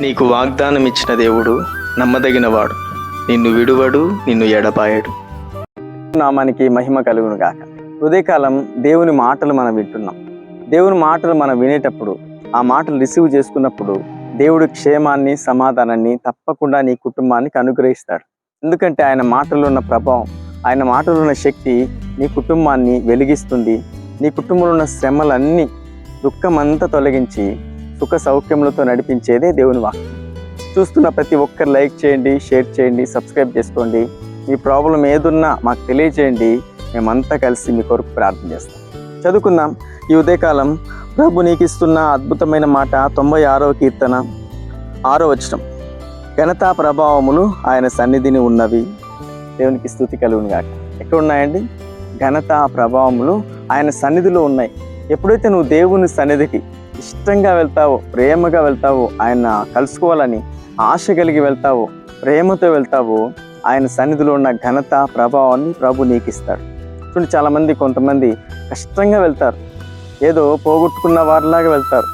నీకు వాగ్దానం ఇచ్చిన దేవుడు నమ్మదగినవాడు. నిన్ను విడువడు నిన్ను ఎడపాయడు నామానికి మహిమ కలుగును గాక. ఉదయకాలం దేవుని మాటలు మనం వింటున్నాం. దేవుని మాటలు మనం వినేటప్పుడు ఆ మాటలు రిసీవ్ చేసుకున్నప్పుడు దేవుడు క్షేమాన్ని సమాధానాన్ని తప్పకుండా నీ కుటుంబానికి అనుగ్రహిస్తాడు. ఎందుకంటే ఆయన మాటలో ఉన్న ప్రభావం ఆయన మాటలో ఉన్న శక్తి నీ కుటుంబాన్ని వెలిగిస్తుంది. నీ కుటుంబంలో ఉన్న శ్రమలన్నీ దుఃఖమంతా తొలగించి సుఖ సౌఖ్యములతో నడిపించేదే దేవుని వాక్యం. చూస్తున్న ప్రతి ఒక్కరు లైక్ చేయండి షేర్ చేయండి సబ్స్క్రైబ్ చేసుకోండి. మీ ప్రాబ్లం ఏదున్నా మాకు తెలియజేయండి. మేమంతా కలిసి మీ కొరకు ప్రార్థన చేస్తాం. చదువుకుందాం. ఈ ఉదయకాలం ప్రభు నీకు ఇస్తున్న అద్భుతమైన మాట తొంభై ఆరవ కీర్తన ఆరో వచనం. ఘనతా ప్రభావములు ఆయన సన్నిధిని ఉన్నవి. దేవునికి స్థుతి కలుగునుగాక ఎక్కడ ఉన్నాయండి ఘనత ప్రభావములు ఆయన సన్నిధిలో ఉన్నాయి. ఎప్పుడైతే నువ్వు దేవుని సన్నిధికి ఇష్టంగా వెళ్తావో ప్రేమగా వెళ్తావో ఆయన కలుసుకోవాలని ఆశ కలిగి వెళ్తావో ప్రేమతో వెళ్తావో ఆయన సన్నిధిలో ఉన్న ఘనత ప్రభావాన్ని ప్రభు నీకు ఇస్తాడు చూడండి చాలామంది కొంతమంది కష్టంగా వెళ్తారు. ఏదో పోగొట్టుకున్న వారిలాగా వెళ్తారు.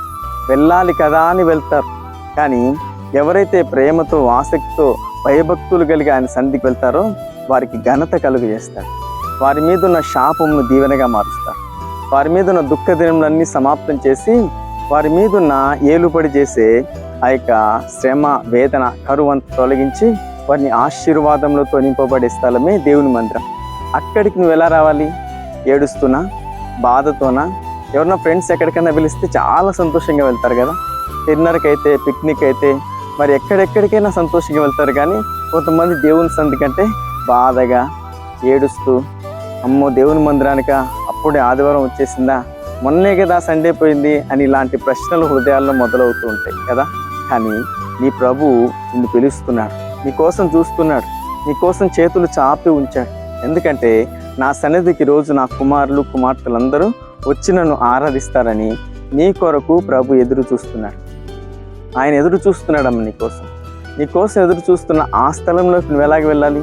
వెళ్ళాలి కదా అని వెళ్తారు. కానీ ఎవరైతే ప్రేమతో ఆసక్తితో భయభక్తులు కలిగి ఆయన సన్నిధికి వెళ్తారో వారికి ఘనత కలుగు చేస్తారు. వారి మీద ఉన్న శాపమును దీవెనగా మారుస్తారు. వారి మీద ఉన్న దుఃఖ దినములన్నీ సమాప్తం చేసి వారి మీదున్న ఏలుపడి ఏలుబడి చేసే ఆ యొక్క శ్రమ వేదన కరువంత తొలగించి వారిని ఆశీర్వాదంలోతో నింపబడే స్థలమే దేవుని మందిరం. అక్కడికి నువ్వు ఎలా రావాలి? ఏడుస్తున్నా బాధతోనా? ఎవరన్నా ఫ్రెండ్స్ ఎక్కడికైనా పిలిస్తే చాలా సంతోషంగా వెళ్తారు కదా? డిన్నర్కి అయితే పిక్నిక్ అయితే మరి ఎక్కడెక్కడికైనా సంతోషంగా వెళ్తారు కానీ కొంతమంది దేవుని సంధి కంటే బాధగా ఏడుస్తూ అమ్మో దేవుని మందిరానిక అప్పుడే ఆదివారం వచ్చేసిందా? మొన్నే కదా సండే పోయింది అని ఇలాంటి ప్రశ్నలు హృదయాల్లో మొదలవుతూ ఉంటాయి కదా? కానీ నీ ప్రభు నిన్ను పిలుస్తున్నాడు. నీ కోసం చూస్తున్నాడు. నీ కోసం చేతులు చాపి ఉంచాడు. ఎందుకంటే నా సన్నిధికి రోజు నా కుమారులు కుమార్తెలందరూ వచ్చి నన్ను ఆరాధిస్తారని నీ కొరకు ప్రభు ఎదురు చూస్తున్నాడు. ఆయన ఎదురు చూస్తున్నాడమ్మ నీ కోసం. నీ కోసం ఎదురు చూస్తున్న ఆ స్థలంలోకి నువ్వు ఎలాగ వెళ్ళాలి?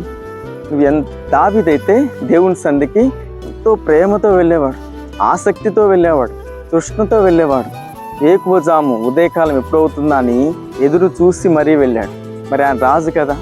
నువ్వు ఎంత దావిదైతే దేవుని సందికి ఎంతో ప్రేమతో వెళ్ళేవాడు. ఆసక్తితో వెళ్ళేవాడు తృష్ణతో వెళ్ళేవాడు. ఏకువజాము ఉదయకాలం ఎప్పుడవుతుందా అని ఎదురు చూసి మరీ వెళ్ళాడు. మరి ఆయన రాజు కదా?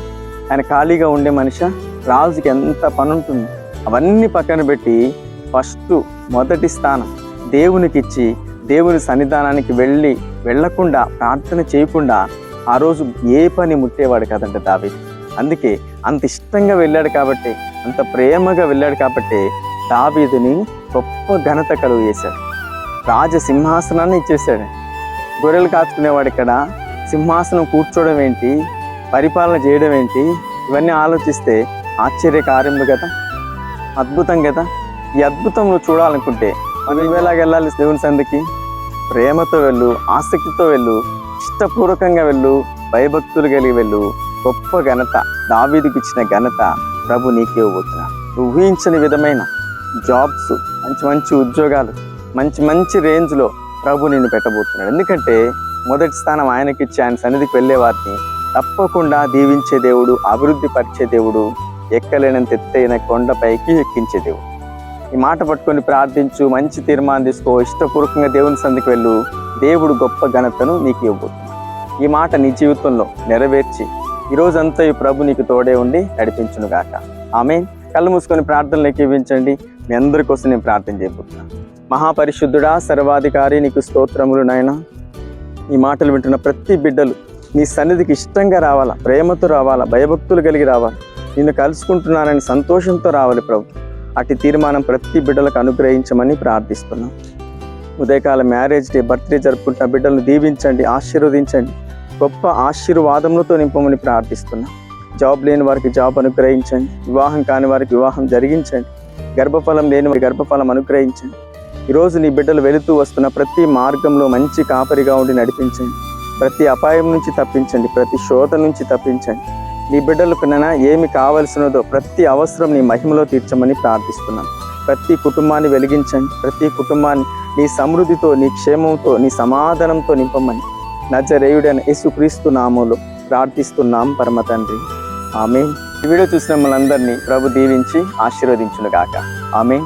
ఆయన ఖాళీగా ఉండే మనిషి? రాజుకి ఎంత పని ఉంటుంది అవన్నీ పక్కన పెట్టి ఫస్ట్ మొదటి స్థానం దేవునికి ఇచ్చి దేవుని సన్నిధానానికి వెళ్ళి వెళ్ళకుండా ప్రార్థన చేయకుండా ఆ రోజు ఏ పని ముట్టేవాడు కదండి దావి అందుకే అంత ఇష్టంగా వెళ్ళాడు కాబట్టి అంత ప్రేమగా వెళ్ళాడు కాబట్టి దావీదుని గొప్ప ఘనత కలుగు చేశాడు. రాజ సింహాసనాన్ని ఇచ్చేసాడు గొర్రెలు కాచుకునేవాడు ఇక్కడ. సింహాసనం కూర్చోవడం ఏంటి? పరిపాలన చేయడం ఏంటి? ఇవన్నీ ఆలోచిస్తే ఆశ్చర్యకార్యము కదా అద్భుతం కదా ఈ అద్భుతం నువ్వు చూడాలనుకుంటే మనం ఇవేలాగా వెళ్ళాలి దేవుని సందికి ప్రేమతో వెళ్ళు ఆసక్తితో వెళ్ళు ఇష్టపూర్వకంగా వెళ్ళు భయభక్తులు కలిగి వెళ్ళు. గొప్ప ఘనత దావీదికి ఇచ్చిన ఘనత ప్రభు నీకే ఇవ్వబోతున్నాడు నువ్వు ఊహించని విధమైన జాబ్స్ మంచి మంచి ఉద్యోగాలు మంచి మంచి రేంజ్లో ప్రభు నిన్ను పెట్టబోతున్నాడు. ఎందుకంటే మొదటి స్థానం ఆయనకి ఇచ్చి ఆయన సన్నిధికి వెళ్ళే వారిని తప్పకుండా దీవించే దేవుడు అభివృద్ధి పరిచే దేవుడు ఎక్కలేనంత ఎత్తైన కొండపైకి ఎక్కించే దేవుడు. ఈ మాట పట్టుకొని ప్రార్థించు మంచి తీర్మానం తీసుకో ఇష్టపూర్వకంగా దేవుని సందికి వెళ్ళు దేవుడు గొప్ప ఘనతను నీకు ఇవ్వబోతున్నాడు. ఈ మాట నీ జీవితంలో నెరవేర్చి ఈ రోజంతా ఈ ప్రభు నీకు తోడే ఉండి నడిపించును గాక ఆమె కళ్ళు మూసుకొని ప్రార్థనలు ఎక్కివించండి మీ అందరి కోసం నేను ప్రార్థన చేయబోతున్నాను మహాపరిశుద్ధుడా సర్వాధికారి నీకు స్తోత్రములు నాయన. ఈ మాటలు వింటున్న ప్రతి బిడ్డలు నీ సన్నిధికి ఇష్టంగా రావాలా? ప్రేమతో రావాలా? భయభక్తులు కలిగి రావాలి? నిన్ను కలుసుకుంటున్నానని సంతోషంతో రావాలి ప్రభు. అటు తీర్మానం ప్రతి బిడ్డలకు అనుగ్రహించమని ప్రార్థిస్తున్నాం. ఉదయకాల మ్యారేజ్ డే బర్త్డే జరుపుకుంటున్న బిడ్డలను దీవించండి ఆశీర్వదించండి. గొప్ప ఆశీర్వాదములతో నింపమని ప్రార్థిస్తున్నాం. జాబ్ లేని వారికి జాబ్ అనుగ్రహించండి. వివాహం కాని వారికి వివాహం జరిగించండి. గర్భఫలం లేని గర్భఫలం అనుగ్రహించండి ఈరోజు నీ బిడ్డలు వెళుతూ వస్తున్న ప్రతి మార్గంలో మంచి కాపరిగా ఉండి నడిపించండి. ప్రతి అపాయం నుంచి తప్పించండి. ప్రతి శోధ నుంచి తప్పించండి. నీ బిడ్డలకు నైనా ఏమి కావలసినదో ప్రతి అవసరం నీ మహిమలో తీర్చమని ప్రార్థిస్తున్నాం. ప్రతి కుటుంబాన్ని వెలిగించండి. ప్రతి కుటుంబాన్ని నీ సమృద్ధితో నీ క్షేమంతో నీ సమాధానంతో నింపమని నజరేయుడైన యేసుక్రీస్తు నామంలో ప్రార్థిస్తున్నాం పరమ తండ్రి. ఆమె ఈ వీడియో చూసిన మనందరినీ ప్రభు దీవించి ఆశీర్వదించును గాక ఆమె